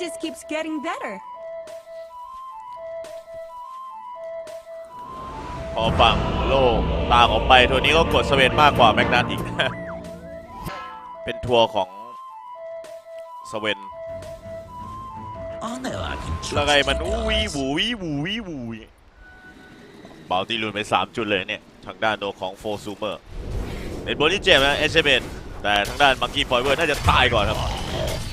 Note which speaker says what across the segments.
Speaker 1: just keeps getting better.
Speaker 2: พอฝั่งโลกต่างออกไปทัวนี้ก็กดสเวนมากกว่าแมกนัทอีก เป็นทัวร์ของสเวน
Speaker 3: Honor, I can
Speaker 2: แล้วไงมันอู้วีบูวีบูวีบูวีเบาตีลุนไป 3 จุดเลยเนี่ย ทางด้านโดของโฟซูเมอร์เป็นโบลี่เจมนะเอชเบนแต่ทางด้านมังกี้ฟอยเวอร์น่าจะตายก่อนครับ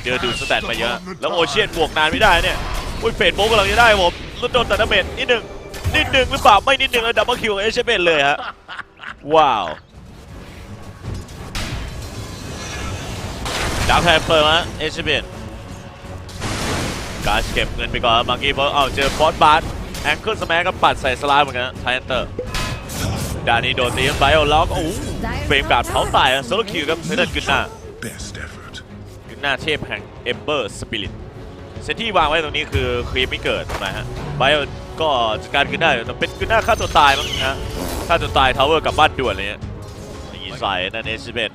Speaker 2: เจอดูสแตทมาเยอะ แล้วโอเชียนบวกนานไม่ได้เนี่ยอุ้ยเฟดโบกกำลังจะได้ผมแล้วโดนแตัดาเมจนิดหนึ่งนิดหนึ่งหรือเปล่าไม่นิดหนึ่งแล้วดับเบิลคิวเอชเบนเลยฮะว้าวดาวแพนเปิดมาเอชเบนการเก็บเงินไปก่อนมังกี้เพราะเอาเจอบอสบาร์แองเกิลสแมกก็ปัดใส่สลายเหมือนกันไทเอนเตอร์ดานี้โดนตีกันไปเอล้วก็โอ้เฟรมการ์ดเผาตายอะโซโลคิวครับเซนต์กึนหน้า หน้าเทพแห่งเอมเบอร์สปิริตเซตที่วางไว้ตรงนี้คือครีมไม่เกิดถูกไมฮะไบโอก็จัดการกึนหน้แต่เป็นกึนหน้าฆ่าตัวตายมั้งนะฆ่าตัวตายทาวเวอร์กลับบ้านด่วนเลยเนี่ยยิงใส่นั่นเอชเบน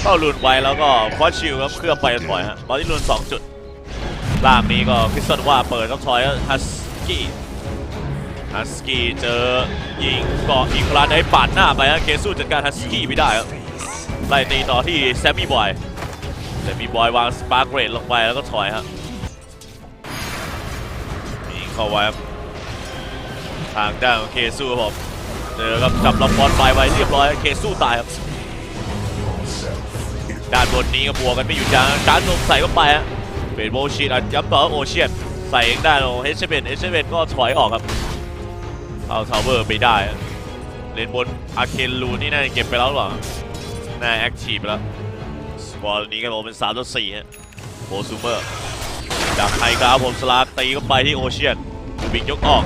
Speaker 2: เข้าลูนไว้แล้วก็ฟอสชิลครับเคลือบไปถอยฮะบอดี้ลูน2จุดล่างนี้ก็คริสตันว่าเปิดครับถอยฮัสกี้ฮัสกี้เจอยิงเกาะอีกครั้งให้ปาดหน้าไปฮะเกสู้จัดการฮัสกี้ไม่ได้ครับไล่ตีต่อที่แซมมี่บอย แซมมี่บอยวางสปาร์กเรดลงไปแล้วก็ถอยฮะนี่เข้าไว้ครับทางด้านของเคสู้ครับผมเจอครับจับล็อกบอลไปไว้เรียบร้อยเคสู้ตายครับด้านบนนี้ก็บวกกันไม่หยุดยั้งการลงใส่เข้าไปฮะเป็นโมชีนอัดย้ำต่อโอเชียนใส่เองได้โอเฮชเบนเฮชเบนก็ถอยออกครับเอาทาวเวอร์ไปได้เลนบนอาเคนลูนี่น่าจะเก็บไปแล้วหรอน่าแอคทีฟแล้ว กอร์นี้กันผมเป็น3ต่อ4ฮะโบซูเมอร์จากไฮกราวผมสลากตีเข้าไปที่โอเชียนดูบิ๊กยกออก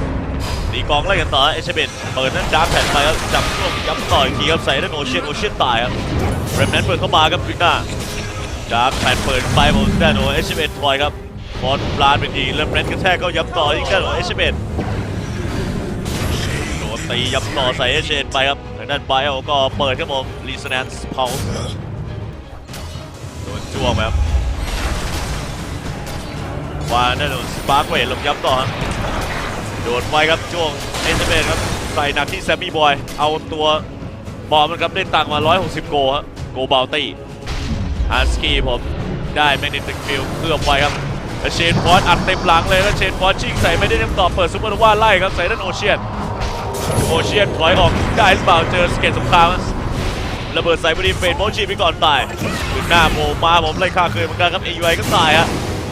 Speaker 2: ตีกองไล่กันต่อเอชเบนเปิดนั้นดาร์แผ่นไปครับจับช่วงย้ำต่ออีกทีครับใส่ด้านโอเชียนโอเชียนตายครับเรมนั้นเปิดเข้ามาครับฟิน่าดาร์แผ่นเปิดไปผมด้านโอเอชเบนทอยครับบอลปลานไปทีแล้วเรนกระแทกก็ย้ำต่อที่ด้านโอเอชเบนโดนตีย้ำต่อใส่เอชเบนไปครับทางด้านไบโอก็เปิดครับผมรีสแนนส์เพา วงไปครับวางด้านโดนสปาร์กเวทลงย้ำต่อครับโดนไปครับจ้วงเอชเบนครับใส่หนักที่แซมมี่บอย เอาตัวบอมันครับได้ตังค์มา 160 โกฮะโกบาลตี้อาร์สกีผมได้แมกเนติกฟิลเคลือบไว้ครับเชนฟอสอัดเต็มหลังเลยแล้วเชนฟอสชิงใส่ไม่ได้เต็มต่อเปิดซุปเปอร์โนว่าไล่ครับใส่ด้านโอเชียนโอเชียนถอยออกได้หรือเปล่าเจอสเก็ตสงคราม ระเบิดใส่บริเฟนโมชีไปก่อนตายถึงหน้าโผล่มาผมไล่ฆ่าคืนเหมือนกันครับเอยูไอก็ตายฮะ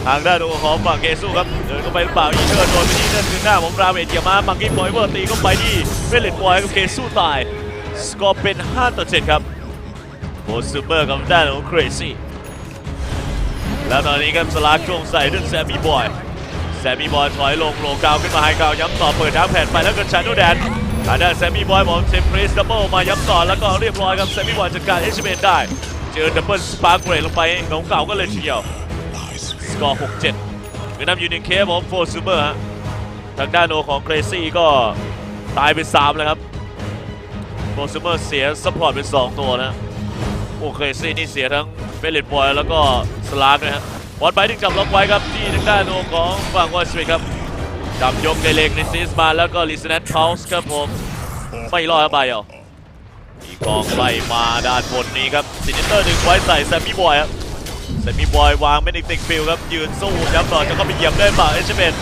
Speaker 2: ทางด้านของฝั่งเกซูครับเดินเข้าไปหรือเปล่าอีเทอร์โดนไปที่นั่นถึงหน้าผมราเมจเกียมามังกี้บอยเวอร์ตีเข้าไปที่เวลเลตบอยกับเกซูตายสกอร์เป็น5ต่อ7ครับโบซูเปอร์กับด้านของเครซี่แล้วตอนนี้ครับสลากช่วงใส่ดึงแซมมี่บอยแซมมี่บอยถอยลงโลกาวขึ้นมาไฮกาวย้ำต่อเปิดทางแผ่นไปแล้วก็ชาโนแดน ทางด้านแซมมี่บอยผมเซมพรีสดับเบิลมาย้ำต่อนแล้วก็เรียบร้อยครับแซมมี่บอยจัดการเอชเมนได้ เจอดับเบิลสปาร์กเรลงไปของเก่าก็เลยเดียว สกอร์ 6-7เวียดนามยูนิเคฟผมโฟร์ซูเปอร์ฮะทางด้านโอของเครซี่ก็ตายไป 3 แล้วครับโฟร์ซูเปอร์เสียซัพพอร์ตไป 2 ตัวนะโอเคซี่นี่เสียทั้งเฟลิตบอยแล้วก็สลากนะฮะบอลไปถึงจับล็อกไว้ครับที่ทางด้านของฝั่งวอลสตรีทครับ จับยกในเลงในซีสมาแล้วก็ลิสเนตเฮาส์ครับผม ไม่รอดครับไปอะมีกองไล่มาด้านบนนี้ครับซินิเตอร์ดึงไว้ใส่แซมมี่บอยครับแซมมี่บอยวางเมนิกติกฟิลครับ ยืนสู้ย้ำต่อจะเข้าไปเหยียบได้เปล่าเอชเบน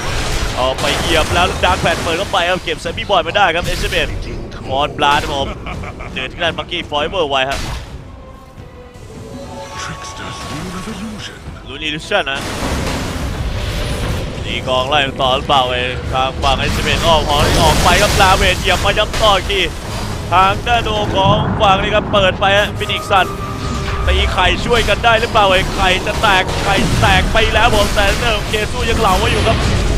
Speaker 2: เอาไปเหยียบแล้วดาร์กแพดเปิดเข้าไปครับเก็บแซมมี่บอยมาได้ครับเอชเบนฟอนบลาดผมเดินที่ด้านมังกี้ฟอยเวอร์ไว้ครับ
Speaker 4: Trickster's rule of illusion.
Speaker 2: ลูนิลิชั่นนะ นี่กองไล่ต่อหรือเปล่าเองทางฝั่งไอซิเมนออกหอนี่ออกไปครับลาเวนเหยียบมาย้ำต่ออีกทีทางด้านโดของฝั่งนี้ครับเปิดไปฮะฟินิกซ์ซันตีไข่ช่วยกันได้หรือเปล่าเองไข่จะแตกไข่แตกไปแล้วผมแต่เรื่องของเคสู้ยังเหล่าไว้อยู่ครับ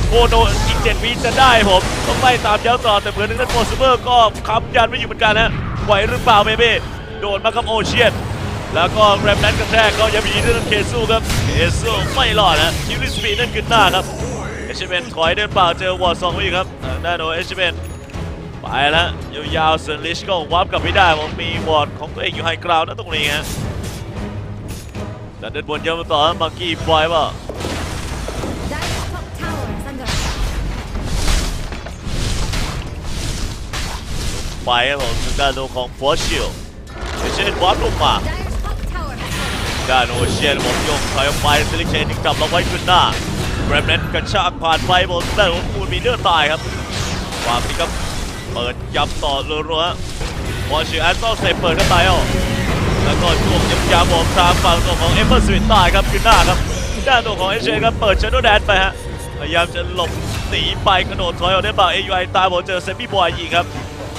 Speaker 2: โอโนอีกเจ็ดวิจะได้ผมต้องไล่ตามย้ำต่อแต่เหมือนทางด้นโมซูเปอร์ก็ค้ำยันไว้อยู่เหมือนกันฮะไหวหรือเปล่าเบเบ้โดนมาครับโอเชียนแล้วก็แรมนั้นกระแทกก็ยังมีเรื่องเคซูครับเคซูไม่รอดนะคิวริสปีนั่นขึ้นหน้าครับ ชเมนถอยเดินเปล่าเจอวอร์ดสองวิ่ครับด้านโนเอชเมนไปแล้วยาวๆเซนลิชก็วับกับไม่ได้มมีวอร์ดของตัวเองอยู่ไฮกราวน์นะตรงนี้ฮะแต่เดินบนเยอะมาต่อมางกี้ปล่อยเปล่าไปครับผมทางดนโนของฟอร์ชิลเชนวัดลงมาดานโอเชียนผมยกถอยออกไปซิลิเชนถึงจับเราไว้ขึ้นหน้า แกรมนั้นกระชากผ่านไปบนด้านของคูนมีเลือดตายครับวางนี้ก็เปิดยับต่อรัวๆพอชิแอนต้องเซฟเปิดก็ตายออกแล้วก็ช่วงยับยับผมทางฝั่งตัวของเอเวอร์สวิตตายครับขึ้นหน้าครับด้านตัวของเอเชนครับเปิดชนโนแดนไปฮะพยายามจะหลบหนีไปกระโดดถอยออกได้บ้าเอยูไอตายผมเจอเซมี่บอยยิงครับ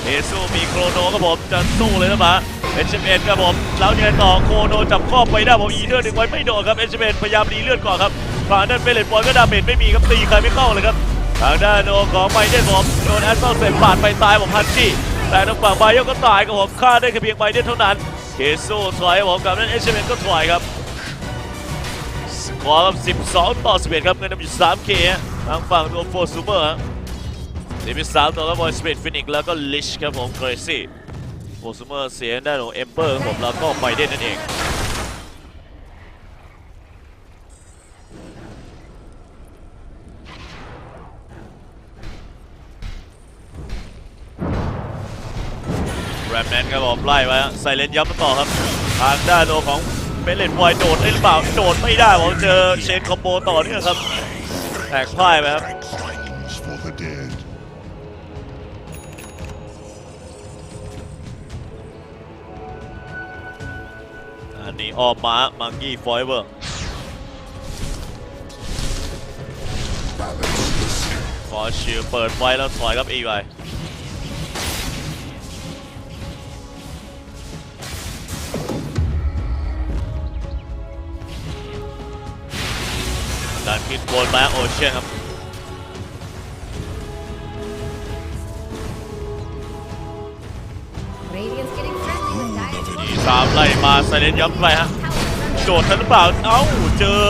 Speaker 2: เอซูมีโครโนครับผมจะสู้เลยนะมาเอชเอ็นครับผมแล้วยังไงต่อโครโนจับข้อไปได้ผมอีเทอร์ดึงไว้ไม่โดนครับเอชเอ็นพยายามรีเลือดก่อนครับ ฝั่งด้านเฟรนบอลก็ดาเมจไม่มีครับตีใครไม่เข้าเลยครับทางด้านโนของไมเดนผมโดนแอสตันเซนผ่านไปตายผมพันจี้แต่ทางฝั่งไบโอก็ตายครับผมฆ่าได้แค่เพียงไมเดนเท่านั้นเคซูถอยผมกับนั้นเอชเอ็นก็ถอยครับสกอร์ครับ12 ต่อ 11 ครับเงินนำอยู่ 3K ทางฝั่งตัวโฟร์ซูเปอร์ฮะทีมที่สามต่อแล้วบอยสเปีดฟินิกแล้วก็ลิชครับผมเกรซี่โอซูเมอร์เสียด้านของเอมเปอร์ผมแล้วก็ไบเดนนั่นเอง แรมแมนครับผมไล่ไปไซเลนย้ำมาต่อครับ ทางด้านโลของเบลเลนไวโดดได้หรือเปล่าโดดไม่ได้ผมเจอเชนคอมโบต่อเนื่องครับแตกพ่ายไปครับอันนี้ออมม้ามังกี้ฟอยเวอร์
Speaker 4: Balance the sea.
Speaker 2: ฟอร์ชิลเปิดไว้แล้วถอยครับอีไว ดันขึ้นบนมาโอเชียนครับ
Speaker 1: Radiant's getting friendly with Dyer's
Speaker 2: ที
Speaker 1: top
Speaker 2: สามไล่มาไซเลนย้ำไปฮะ
Speaker 1: tower has
Speaker 2: โดดทันหรือเปล่า เอ้า เจอ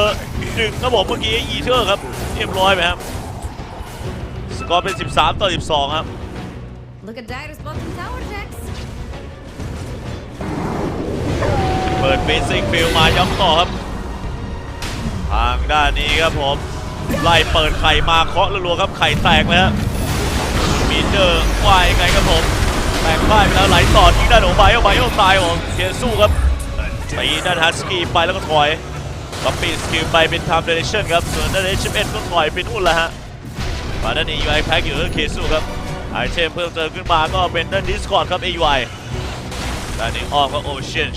Speaker 2: ดึงครับผมเมื่อกี้อีเทอร์ครับ เรียบร้อยไหมครับ สกอร์เป็น 13 ต่อ 12 ครับ
Speaker 1: Look at Dyer's bottom tower, Jax.
Speaker 2: เปิดเบสิกฟิลมาย้ำต่อครับ ทางด้านนี้ครับผมไล่เปิดไข่มาเคาะรัวๆครับไข่แตกเลยฮะมีเดอร์วายไงครับผมแตกพ่ายไปแล้วไหลต่อที่ด้านของไบโอไบโอตายผมเกสู้ครับตีด้านฮัสกี้ไปแล้วก็ถอยก็ปีสกิลไปเป็นไทม์เดเรชั่นครับส่วนด้านเอชเอ็นก็ถอยเป็นอุ่นแล้วฮะมาด้านนี้ยูไอแพ็กอยู่เคสู้ครับไอเทมเพิ่มเติมขึ้นมาก็เป็นด้านดิสคอร์ดครับ AUI ด้านนี้ออกก็โอเชียน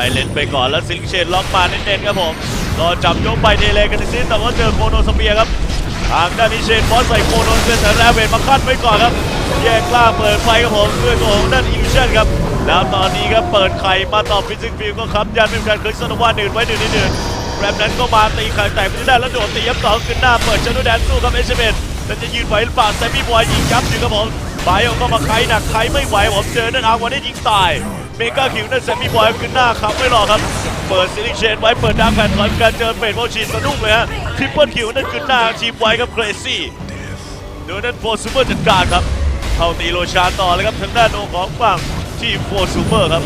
Speaker 2: ใส่เลนไปก่อนแล้วซิงเชนล็อกมาเน้นๆครับผมรอจับยกไปเดเลกันซิแต่ว่าเจอโคโนสเปียครับทางด้านนี้เชนบอสใส่โคโนสเปียร์แต่แรเวนมาคัดไว้ก่อนครับ แยกล่าเปิดไฟครับผมด้วยตัวของด้านอิลูชันครับแล้วตอนนี้ครับเปิดไข่มาต่อฟิสิกฟิลก็ครับยันเป็นการเคยสนว่าหนึ่งไว้หนึ่งนิดหนึ่งแรมนั้นก็มาตีไข่แตกไปได้แล้วโดดตียับต่อขึ้นหน้าเปิดชนแดนสู้ครับเอชเมนแล้วจะยืนไหวหรือเปล่าแซมมี่บอยยิงยับอยู่ครับผมไบโอก็มาไข่หนักไข่ไม่ไหวผมเจอนั่นอาวันได้ยิงตาย เมกาคิวนั่นแซมมี่บอยขึ้นหน้าครับไม่รอครับ เปิดซิลิเชนไว้เปิดดาร์กแฟนถอยการเจอเฟดโมชีสะดุ้งเลยฮะทริปเปิลคิวนั่นขึ้นหน้าทีมไว้ครับเครซี่โดยนั้นโฟร์ซูเปอร์จัดการครับเข้าตีโรชาต่อเลยครับทางด้านโอของฝั่งทีมโฟร์ซูเปอร์ครับ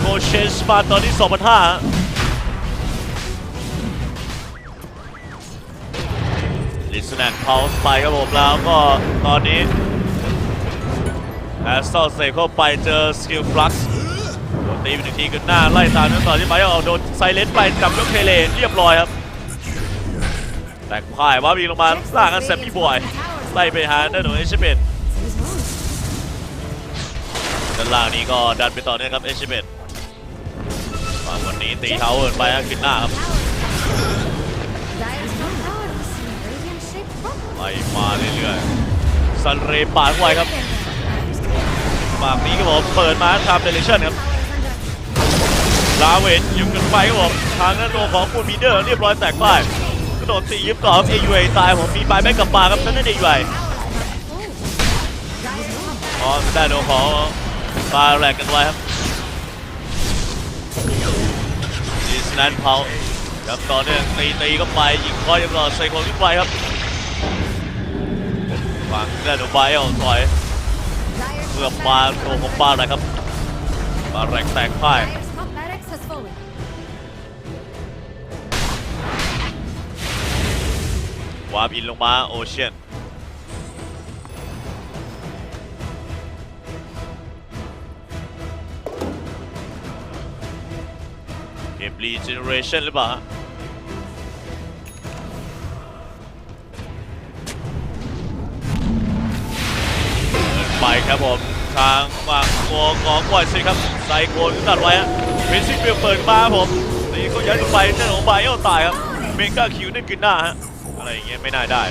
Speaker 2: โกเชนสมาตอนนี้2,500ฮะลิสแนนพาวส์ไปครับผมแล้วก็ตอนนี้แอสตัลเซเข้าไปเจอสกิลฟลักซ์ ดนตีไปหนึ่งทีขึ้นหน้าไล่ตามนั้นต่อที่ไปเอาโดนไซเลนไปจับยกเทเลเรียบร้อยครับ แต่พ่ายว่ามีลงมาล่างกันแซมมี่บอยไล่ไปหาด้านหนุ่มเอชเบนด้านล่างนี้ก็ดันไปต่อเนื่องครับเอชเบนฝั่งวันนี้ตีเท้าเอินไปขึ้นหน้าครับไล่มาเรื่อยๆซันเรปาดไว้ครับฝั่งนี้ก็ผมเปิดมาทำเดลิชั่นครับ ลาเวนยิงกันไปครับผมทางนั้นโลของคูนมีเดอร์เรียบร้อยแตกพ่ายกระโดดตียิบต่อครับเอยูไอตายผมมีปลายแบ็กกับมาครับนั่นนั่นเอยูไออ๋อได้โดนของปลาแหลกกันไว้ครับดีสแนนเผาครับตอเนื่องตีตีก็ไปยิงคอยยังรอใส่ของขึ้นไปครับฟังได้โดนไบเอาถอยเพื่อปลาตัวของปลาอะไรครับปลาแหลกแตกพ่าย วาร์ปอินลงมาโอเชียนเกมรีเจเนเรชันหรือเปล่าไปครับผมทางฝั่งตัวของบอยสิครับไซโคนตัดไว้ฮะเบนซิเปียเปิดมาครับผมนี่เขายัดลงไปเจ้าของไบเอลตายครับเมกาคิวนั่กินหน้าฮะ อะไรอย่างเงี้ยไม่น่าได้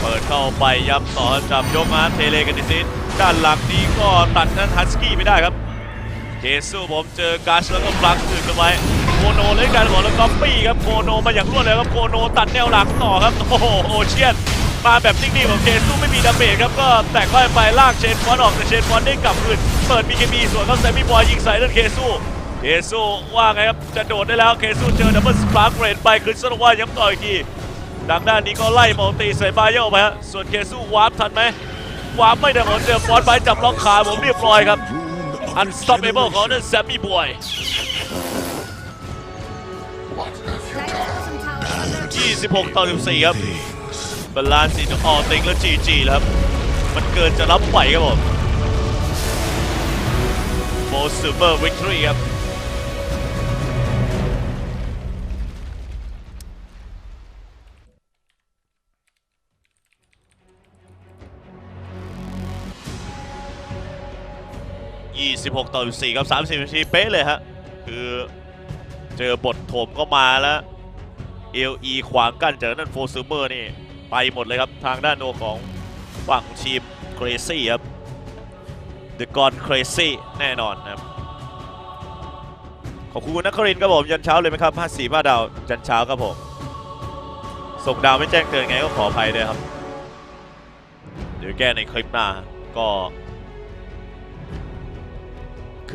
Speaker 2: เปิดเข้าไปย้ำต่อจับยกมาเทเลกันดิซินด้านหลังนี้ก็ตัดนั้นฮัสกี้ไม่ได้ครับเจสูผมเจอกาชแล้วก็ปลักคืนกันไว้โคโนเล่นการบอลแล้วก็ปี้ครับโคโนมาอย่างรวดเร็วครับโคโนตัดแนวหลังต่อครับโอ้โหโอเชียนมาแบบนิ่งๆของเจสูไม่มีดาเมจครับก็แตกค่ไปลากเชนฟอนออกแต่เชนฟอนได้กลับคืนเปิดบีเคบีส่วนเขาแซมมี่บอยยิงใส่เลือดเคสูเคสูว่าไงครับจะโดดได้แล้วเคสูเจอดับเบิลสปาร์กเรดไปคืนสโนว่าย้ำต่ออีกที ดังด้านนี้ก็ไล่มัลตีใส่บาโยไปฮะ ส่วนเคสู้วาร์ปทันไหมวาร์ปไม่ได้ผมเจอฟอนไปจับล็อกขาผมเรียบร้อยครับ Unstoppable ของนั่นแซมมี่บอย
Speaker 1: Dino's bottom tower is under
Speaker 2: 26 ต่อ 14 ครับบาลานซ์อีกออติงแล้วจีจีแล้วครับมันเกินจะรับไหวครับผมโมซูเปอร์วิกตอรี่ครับ 26 ต่อ 14ครับ 30 นาทีเป๊ะเลยฮะ คือเจอบทโถมก็มาแล้วเอลีขวางกั้นจากนั้นโฟซูเมอร์นี่ ไปหมดเลยครับ ทางด้านโนของฝั่งทีมเครซี่ครับ The g o n Crazy แน่นอนนะครับ ขอบคุณนักครินครับผม ยันเช้าเลยไหมครับ 54 มาดาว ยันเช้าครับผม ส่งดาวไม่แจ้งเตือนไงก็ขออภัยด้วยครับ เดี๋ยวแก้ในคลิปหน้าก็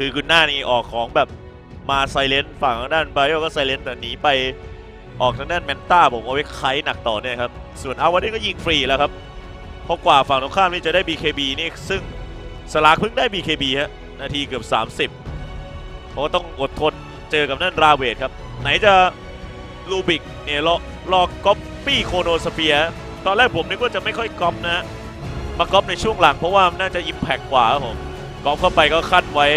Speaker 2: คือคุณหน้านี่ออกของแบบมาไซเลนต์ฝั่งทางด้านไบโอก็ไซเลนต์แต่หนีไปออกทางด้านแมนต้าผมเอาไว้ไคหนักต่อเนี่ยครับ ส่วนอาวานี่ก็ยิงฟรีแล้วครับเพราะกว่าฝั่งตรงข้ามนี่จะได้ BKB นี่ซึ่งสลากเพิ่งได้ BKB ฮะนาทีเกือบ 30 เพราะต้องอดทนเจอกับนั่นราเวทครับ ไหนจะลูบิกเนี่ยรอรอก๊อปปี้โคโนสเฟียตอนแรกผมนึกว่าจะไม่ค่อยก๊อปนะ มาก๊อปในช่วงหลังเพราะว่าน่าจะอิมแพกกว่าครับผมก๊องเข้าไปก็ขั้นไว้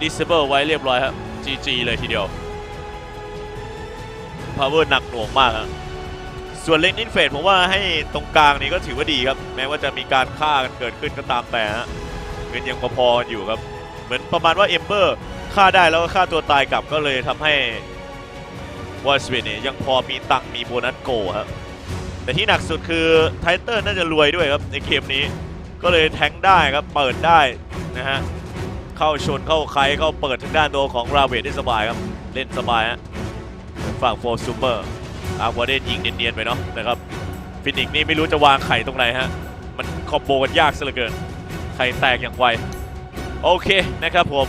Speaker 2: disable ไว้เรียบร้อยครับ GG เลยทีเดียว power หนักหน่วงมากครับส่วนเลนนินเฟดผมว่าให้ตรงกลางนี้ก็ถือว่าดีครับ แม้ว่าจะมีการฆ่ากันเกิดขึ้นก็ตามแต่ฮะเงินยังพอๆอยู่ครับ เหมือนประมาณว่าเอมเบอร์ฆ่าได้แล้วก็ฆ่าตัวตายกลับก็เลยทำให้วอลสวีเนี่ยยังพอมีตังค์มีโบนัสโกครับแต่ที่หนักสุดคือไทเตอร์น่าจะรวยด้วยครับในเกมนี้ ก็เลยแทงได้ครับเปิดได้นะฮะ เข้าชนเข้าใครเข้าเปิดทางด้านตัวของราเวทได้สบายครับ เล่นสบายฮะฝั่งโฟร์ซูเปอร์อาวาเดนยิงเนียนๆไปเนาะนะครับฟินิกนี่ไม่รู้จะวางไข่ตรงไหนฮะ มันคอมโบกันยากซะเหลือเกิน ไข่แตกอย่างไว โอเคนะครับผม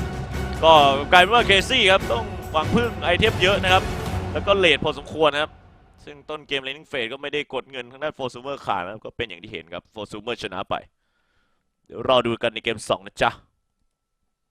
Speaker 2: ก็กลายเป็นว่าเคซี่ครับ ต้องหวังพึ่งไอเทมเยอะนะครับ แล้วก็เลทพอสมควรนะครับ ซึ่งต้นเกมเลนนิ่งเฟสก็ไม่ได้กดเงินทางด้านโฟร์ซูเมอร์ขาดนะก็เป็นอย่างที่เห็นครับโฟร์ซูเมอร์ชนะไป เดี๋ยวรอดูกันในเกม 2 นะจ๊ะ